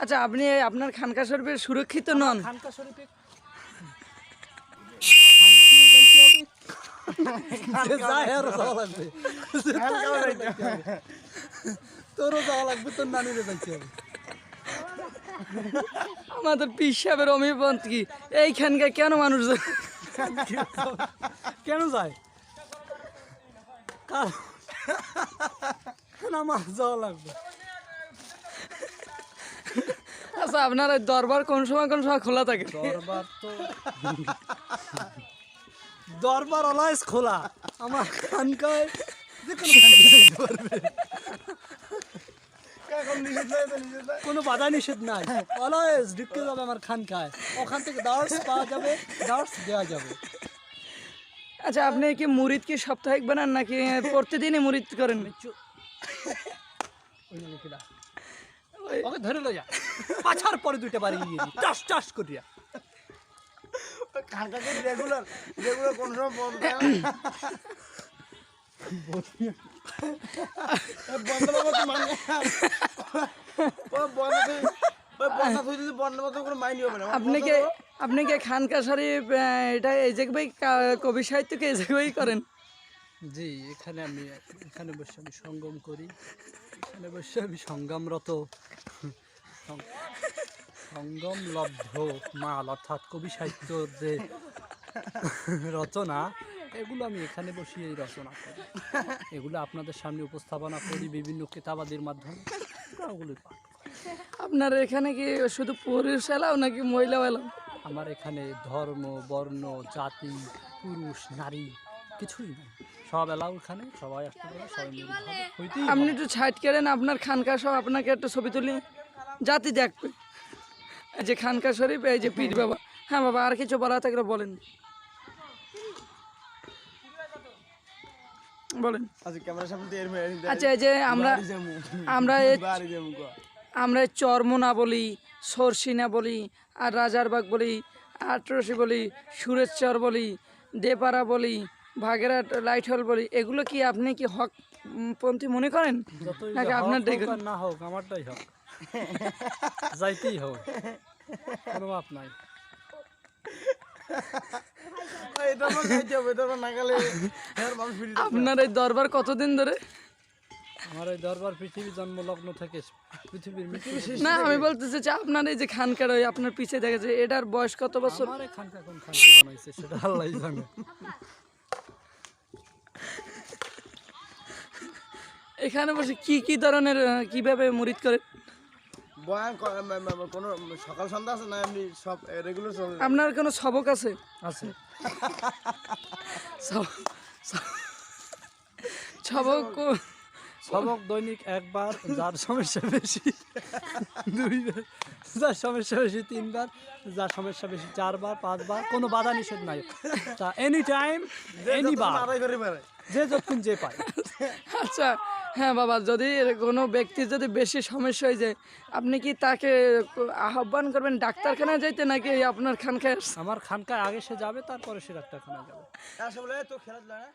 আচ্ছা আপনি আপনার খানকা শরীফের সুরক্ষিত নন। খানকা শরীফে যায় আরও তোরও যাওয়া লাগবে তোর নানিরে যাইতে হবে। আমাদের পীর সাহেবের অমিপন্থ কি? এইখানকার কেন মানুষ কেন যায়? কারণ আমার যাওয়া লাগবে? আচ্ছা আপনার ওই দরবার কোন সময় কোন সময় খোলা থাকে? দরবার তো দরবার অলওয়েজ খোলা। আমার খানকায় যে কোনো বাধা নিষেধ নাই। অলওয়েজ ঢুকে যাবে আমার খানকায়। ওখান থেকে দাওয়ার্স পাওয়া যাবে দাওয়ার্স দেওয়া যাবে। আচ্ছা আপনি কি মুরিদ কি সাপ্তাহিক বানান নাকি প্রতিদিনই মুরিদ করেন? ওই লোকেরা ওকে ধরে লইয়া। পাছার পরে দুইটা বাড়ি গিয়ে টাস টাস করিয়া। রেগুলার রেগুলার কোন সময় বন্ধ মানে আপনি কি আপনি কি খানকা শরীফ এটা এই জায়গায় কা- কবি সাহিত্যকে এই জায়গায় করেন? জি এখানে আমি এখানে বসে আমি সঙ্গম করি। এখানে বসে আমি সংগ্রামরত সঙ্গম লব্ধ মাল অর্থাৎ কবি সাহিত্যর যে রচনা এগুলো আমি এখানে বসিয়েই রচনা করি। এগুলো আপনাদের সামনে উপস্থাপনা করি বিভিন্ন কেতাবাদের মাধ্যমে। ওগুলো আপনার এখানে কি শুধু পুরুষ এলাও নাকি মহিলা এলাও? আমার এখানে ধর্ম বর্ণ জাতি পুরুষ নারী কিছুই সব এলাও সবাই আসতে পারে সবাই হইতেই আপনি একটু ছাইট করেন আপনার খানকা সহ আপনাকে একটা ছবি তুলি। জাতি দেখবে। এই যে খানকা শরীফ এই যে পীর বাবা। হ্যাঁ বাবা আর কিছু বলা থাকলে বলেন। বলেন। আচ্ছা ক্যামেরার সামনে দিয়ে এর মেয়ে আচ্ছা এই যে আমরা আমরা। আমরা চর্মনা বলি সরসিনা বলি আর রাজারবাগ বলি আটরসি বলি সুরেশ্বর বলি দেপাড়া বলি ভাগেরহাট লাইট হল বলি এগুলো কি আপনি কি হক পন্থী মনে করেন? নাকি আপনার না হোক আমারটাই হোক। যাইতেই হোক কোনো বাপ নাই। আপনার এই দরবার কতদিন ধরে? আমার এই দরবার পৃথিবী জন্মলগ্ন থেকে পৃথিবীর না আমি বলতে চাইছি আপনার এই যে খানকার ওই আপনার পিছিয়ে দেখেছে এটার বয়স কত বছর? আমার এখানকার কোন খানকে বানাইছে সেটা আল্লাহ জানে। এখানে বসে কি কি ধরনের কীভাবে মুরিদ করে? বয়ান কোনো সকাল সন্ধ্যা আছে না এমনি সব রেগুলার আপনার কোনো সবক আছে? আছে। সব- সব- সবক সবক দৈনিক একবার যার সমস্যা বেশি দুইবার যার সমস্যা বেশি তিনবার যার সমস্যা বেশি চারবার পাঁচবার কোনো বাধা নিষেধ নাই। তা এনি টাইম এনি বার যে যতক্ষণ যে পায়। আচ্ছা হ্যাঁ বাবা যদি কোনো ব্যক্তির যদি বেশি সমস্যা হয়ে যায় আপনি কি তাকে আহ্বান করবেন ডাক্তারখানায় যাইতে নাকি আপনার খানকায়? আমার খানকায় আগে সে যাবে তারপরে সে ডাক্তারখানায় যাবে আসলে তো খেলাধুলা না